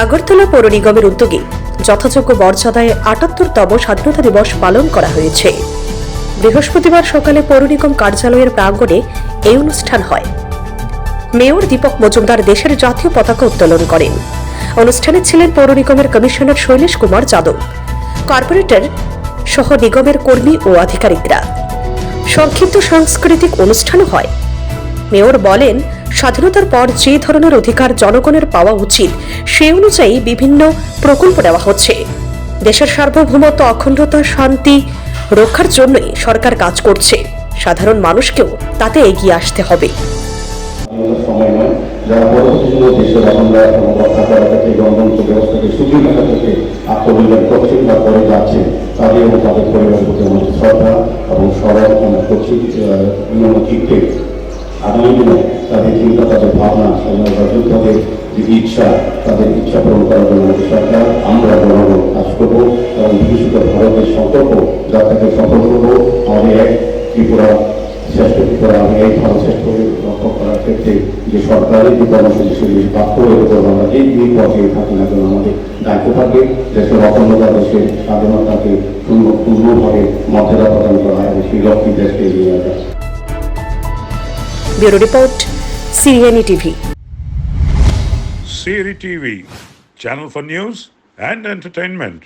আগরতলা পৌর নিগমের উদ্যোগে যথাযোগ্য মর্যাদায় আটাত্তরতম স্বাধীনতা দিবস পালন করা হয়েছে। বৃহস্পতিবার সকালে পৌর নিগম কার্যালয়ের প্রাঙ্গণে এই অনুষ্ঠান হয়। মেয়র দীপক মজুমদার দেশের জাতীয় পতাকা উত্তোলন করেন। অনুষ্ঠানে ছিলেন পৌর নিগমের কমিশনার শৈলেশ কুমার যাদব, কর্পোরেটর সহ নিগমের কর্মী ও আধিকারিকরা। সংক্ষিপ্ত সাংস্কৃতিক অনুষ্ঠানও হয়। মেয়র বলেন স্বাধীনতার পর যে ধরনের অধিকার জনগণের পাওয়া উচিত, সে অনুযায়ী বিভিন্ন প্রকল্প নেওয়া হচ্ছে। দেশের সার্বভৌমত্ব, অখণ্ডতা, শান্তি রক্ষার জন্যই সরকার কাজ করছে। সাধারণ মানুষকেও তাতে এগিয়ে আসতে হবে। তাদের চিন্তা তাদের ভাবনা স্বাধীনতা যোদ্ধাদের যে ইচ্ছা তাদের ইচ্ছা পূরণ করার জন্য সরকার আমরা জনগণ কাজ করব এবং ভবিষ্যতে ভারতের সংকল্প যাত্রাকে সফল করব আমাদের এক ত্রিপুরা শ্রেষ্ঠ ত্রিপুরা আমি এই ভারত শ্রেষ্ঠ রক্ষা করার ক্ষেত্রে যে সরকারের যে কর্মসূচি সেগুলি বাস্তবায়িত করব আমরা এই দুই পথে থাকি না কেন আমাদের দায়িত্ব থাকে দেশের অখণ্ডতা দেশের স্বাধীনতাকে পূর্ণ পূর্ণভাবে মর্যাদা প্রদান করা এবং সেই লক্ষ্যে দেশকে এগিয়ে আসা bureau report CNE TV Siri TV, channel for news and entertainment.